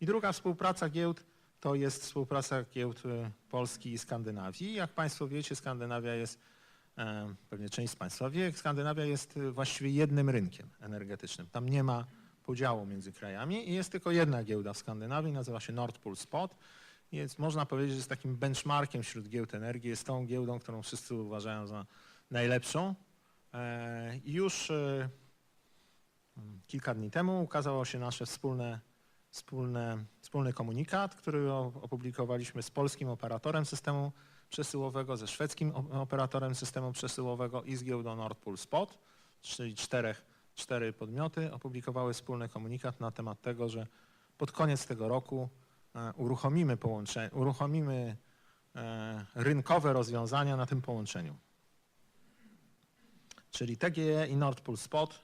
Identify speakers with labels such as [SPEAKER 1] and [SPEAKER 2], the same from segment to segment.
[SPEAKER 1] I druga współpraca giełd to jest współpraca giełd e, Polski i Skandynawii. Jak Państwo wiecie, Skandynawia jest, e, pewnie część z Państwa wie, Skandynawia jest e, właściwie jednym rynkiem energetycznym. Tam nie ma podziału między krajami i jest tylko jedna giełda w Skandynawii, nazywa się Nord Pool Spot. Jest, można powiedzieć, że jest takim benchmarkiem wśród giełd energii, jest tą giełdą, którą wszyscy uważają za najlepszą. Już kilka dni temu ukazało się nasze wspólne, wspólne, wspólny komunikat, który opublikowaliśmy z polskim operatorem systemu przesyłowego, ze szwedzkim operatorem systemu przesyłowego i z giełdą Nord Pool Spot, czyli czterech, cztery podmioty opublikowały wspólny komunikat na temat tego, że pod koniec tego roku e, uruchomimy, połącze, uruchomimy e, rynkowe rozwiązania na tym połączeniu. Czyli TGE i Nord Pool Spot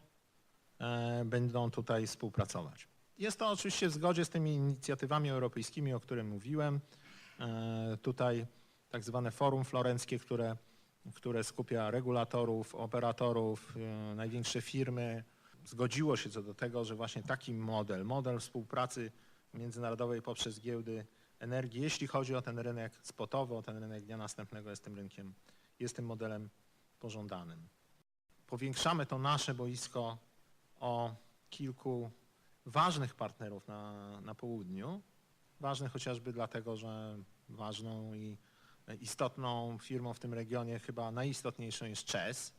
[SPEAKER 1] e, będą tutaj współpracować. Jest to oczywiście w zgodzie z tymi inicjatywami europejskimi, o których mówiłem. E, Tutaj tak zwane forum florenckie, które, które skupia regulatorów, operatorów, e, największe firmy, zgodziło się co do tego, że właśnie taki model, model współpracy międzynarodowej poprzez giełdy energii, jeśli chodzi o ten rynek spotowy, o ten rynek dnia następnego jest tym rynkiem, jest tym modelem pożądanym. Powiększamy to nasze boisko o kilku ważnych partnerów na, na południu. Ważnych chociażby dlatego, że ważną i istotną firmą w tym regionie, chyba najistotniejszą jest ČES,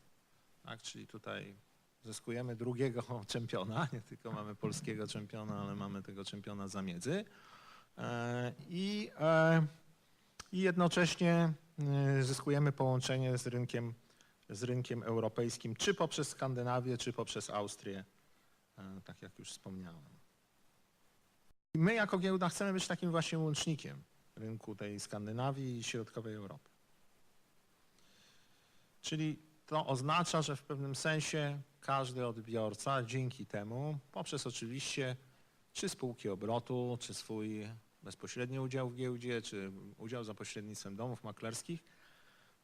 [SPEAKER 1] tak, czyli tutaj zyskujemy drugiego czempiona, nie tylko mamy polskiego czempiona, ale mamy tego czempiona zamiedzy. E, I, e, i jednocześnie e, zyskujemy połączenie z rynkiem, z rynkiem europejskim, czy poprzez Skandynawię, czy poprzez Austrię, tak jak już wspomniałem. My jako giełda chcemy być takim właśnie łącznikiem rynku tej Skandynawii i środkowej Europy. Czyli to oznacza, że w pewnym sensie każdy odbiorca dzięki temu, poprzez oczywiście czy spółki obrotu, czy swój bezpośredni udział w giełdzie, czy udział za pośrednictwem domów maklerskich,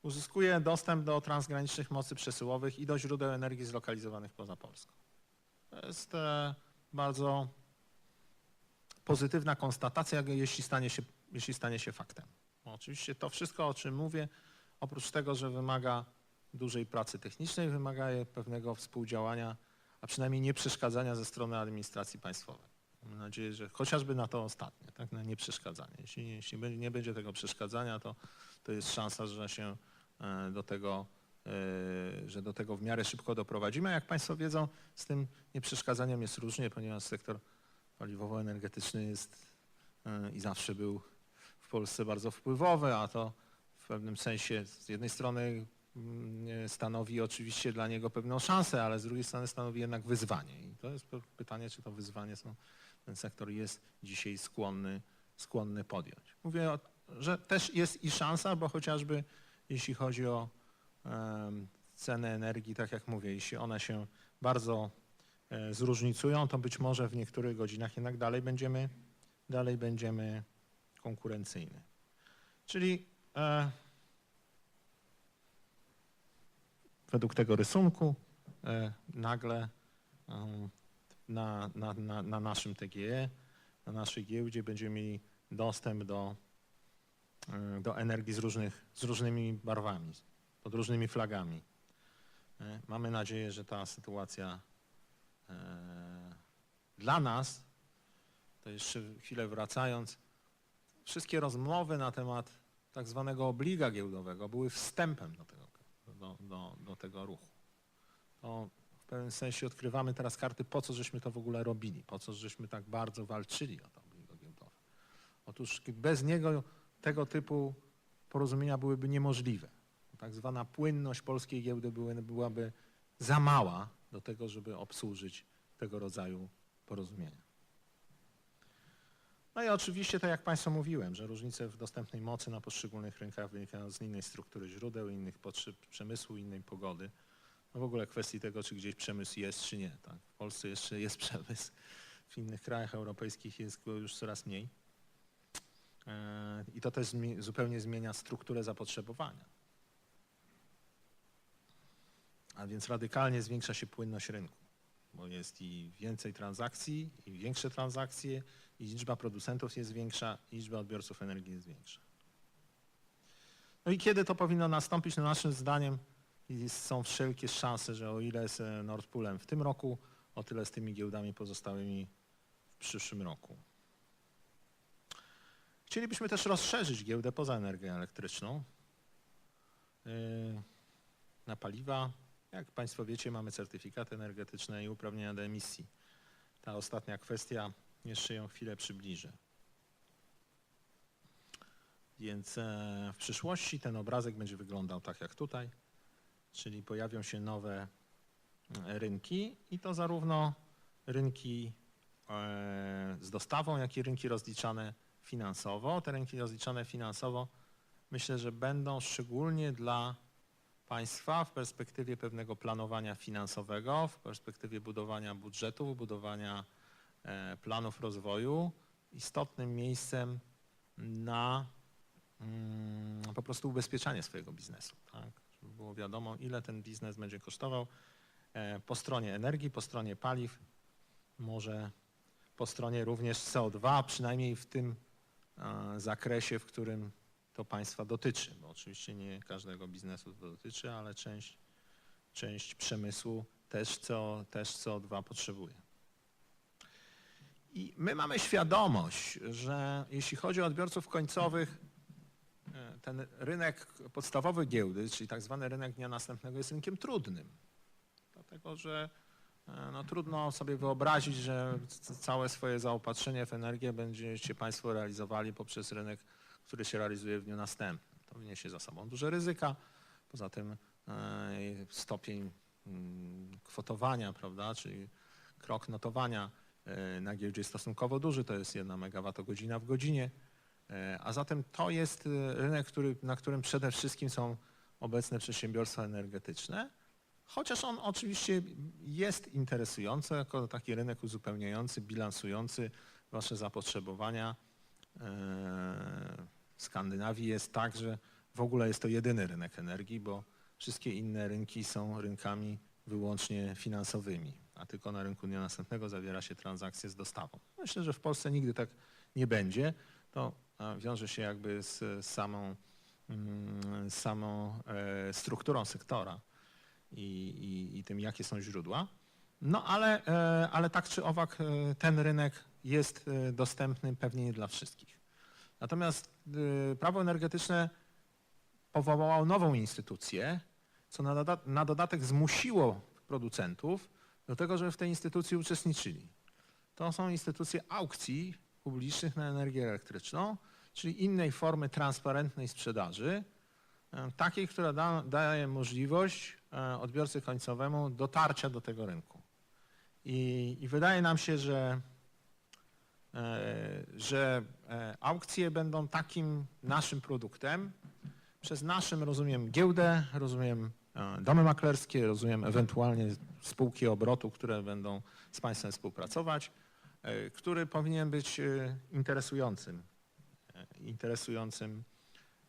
[SPEAKER 1] uzyskuje dostęp do transgranicznych mocy przesyłowych i do źródeł energii zlokalizowanych poza Polską. To jest e, bardzo pozytywna konstatacja, jeśli stanie się, jeśli stanie się faktem. Bo Oczywiście to wszystko, o czym mówię, oprócz tego, że wymaga dużej pracy technicznej, wymaga pewnego współdziałania, a przynajmniej nie przeszkadzania ze strony administracji państwowej. Mam nadzieję, że chociażby na to ostatnie, tak, na nieprzeszkadzanie. Jeśli, jeśli nie będzie tego przeszkadzania, to, to jest szansa, że się e, do tego, że do tego w miarę szybko doprowadzimy. A jak Państwo wiedzą, z tym nieprzeszkadzaniem jest różnie, ponieważ sektor paliwowo-energetyczny jest e, i zawsze był w Polsce bardzo wpływowy, a to w pewnym sensie z jednej strony mm, stanowi oczywiście dla niego pewną szansę, ale z drugiej strony stanowi jednak wyzwanie. I to jest pytanie, czy to wyzwanie są, ten sektor jest dzisiaj skłonny, skłonny podjąć. Mówię, że też jest i szansa, bo chociażby jeśli chodzi o ceny energii, tak jak mówię, jeśli one się bardzo e, zróżnicują, to być może w niektórych godzinach jednak dalej będziemy, dalej będziemy konkurencyjny. Czyli e, według tego rysunku e, nagle e, na, na, na, na naszym TGE, na naszej giełdzie będziemy mieli dostęp do, e, do energii z, różnych, z różnymi barwami, pod różnymi flagami. E, Mamy nadzieję, że ta sytuacja e, dla nas, to jeszcze chwilę wracając, wszystkie rozmowy na temat tak zwanego obliga giełdowego były wstępem do tego, do, do, do tego ruchu. To w pewnym sensie odkrywamy teraz karty, po co żeśmy to w ogóle robili, po co żeśmy tak bardzo walczyli o to obligo giełdowe. Otóż bez niego tego typu porozumienia byłyby niemożliwe. Tak zwana płynność polskiej giełdy byłaby za mała do tego, żeby obsłużyć tego rodzaju porozumienia. No i oczywiście, tak jak Państwu mówiłem, że różnice w dostępnej mocy na poszczególnych rynkach wynikają z innej struktury źródeł, innych potrzeb przemysłu, innej pogody. No w ogóle kwestii tego, czy gdzieś przemysł jest, czy nie. Tak? W Polsce jeszcze jest przemysł, w innych krajach europejskich jest go już coraz mniej. E, I to też zupełnie zmienia strukturę zapotrzebowania. A więc radykalnie zwiększa się płynność rynku, bo jest i więcej transakcji, i większe transakcje, i liczba producentów jest większa, i liczba odbiorców energii jest większa. No i kiedy to powinno nastąpić? No naszym zdaniem są wszelkie szanse, że o ile z e, Nord Poolem w tym roku, o tyle z tymi giełdami pozostałymi w przyszłym roku. Chcielibyśmy też rozszerzyć giełdę poza energię elektryczną yy, na paliwa. Jak Państwo wiecie, mamy certyfikaty energetyczne i uprawnienia do emisji. Ta ostatnia kwestia, jeszcze ją chwilę przybliżę. Więc e, w przyszłości ten obrazek będzie wyglądał tak jak tutaj, czyli pojawią się nowe e, rynki i to zarówno rynki e, z dostawą, jak i rynki rozliczane finansowo. Te rynki rozliczane finansowo myślę, że będą szczególnie dla państwa w perspektywie pewnego planowania finansowego, w perspektywie budowania budżetów, budowania e, planów rozwoju istotnym miejscem na mm, po prostu ubezpieczanie swojego biznesu, tak? Żeby było wiadomo, ile ten biznes będzie kosztował e, po stronie energii, po stronie paliw, może po stronie również CO2, przynajmniej w tym e, zakresie, w którym to państwa dotyczy, bo oczywiście nie każdego biznesu to dotyczy, ale część, część przemysłu też, CO, też CO2 potrzebuje. I my mamy świadomość, że jeśli chodzi o odbiorców końcowych, e, ten rynek podstawowy giełdy, czyli tak zwany rynek dnia następnego jest rynkiem trudnym. Dlatego, że e, no, trudno sobie wyobrazić, że całe swoje zaopatrzenie w energię będziecie Państwo realizowali poprzez rynek, który się realizuje w dniu następnym. To niesie za sobą duże ryzyka. Poza tym e, stopień mm, kwotowania, prawda, czyli krok notowania e, na giełdzie jest stosunkowo duży, to jest 1 megawattogodzina w godzinie. E, A zatem to jest rynek, który, na którym przede wszystkim są obecne przedsiębiorstwa energetyczne, chociaż on oczywiście jest interesujący jako taki rynek uzupełniający, bilansujący wasze zapotrzebowania. Skandynawii jest tak, że w ogóle jest to jedyny rynek energii, bo wszystkie inne rynki są rynkami wyłącznie finansowymi, a tylko na rynku dnia następnego zawiera się transakcje z dostawą. Myślę, że w Polsce nigdy tak nie będzie. To wiąże się jakby z samą, mm, z samą e, strukturą sektora i, i, i tym, jakie są źródła. No ale, e, ale tak czy owak e, ten rynek jest dostępny pewnie nie dla wszystkich. Natomiast e, prawo energetyczne powołało nową instytucję, co na, na dodatek zmusiło producentów do tego, żeby w tej instytucji uczestniczyli. To są instytucje aukcji publicznych na energię elektryczną, czyli innej formy transparentnej sprzedaży, e, takiej, która da, daje możliwość e, odbiorcy końcowemu dotarcia do tego rynku. I, i wydaje nam się, że, że e, aukcje będą takim naszym produktem. Przez naszym rozumiem giełdę, rozumiem e, domy maklerskie, rozumiem ewentualnie spółki obrotu, które będą z państwem współpracować, e, który powinien być e, interesującym, e, interesującym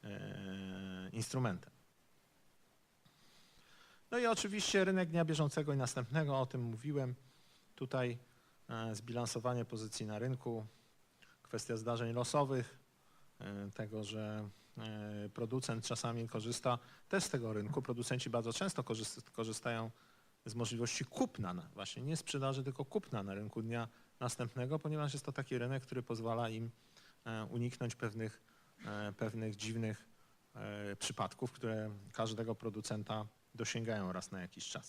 [SPEAKER 1] e, instrumentem. No i oczywiście rynek dnia bieżącego i następnego, o tym mówiłem. Tutaj e, zbilansowanie pozycji na rynku, kwestia zdarzeń losowych, e, tego, że e, producent czasami korzysta też z tego rynku. Producenci bardzo często korzyst- korzystają z możliwości kupna, na- właśnie nie sprzedaży, tylko kupna na rynku dnia następnego, ponieważ jest to taki rynek, który pozwala im e, uniknąć pewnych, e, pewnych dziwnych e, przypadków, które każdego producenta dosięgają raz na jakiś czas.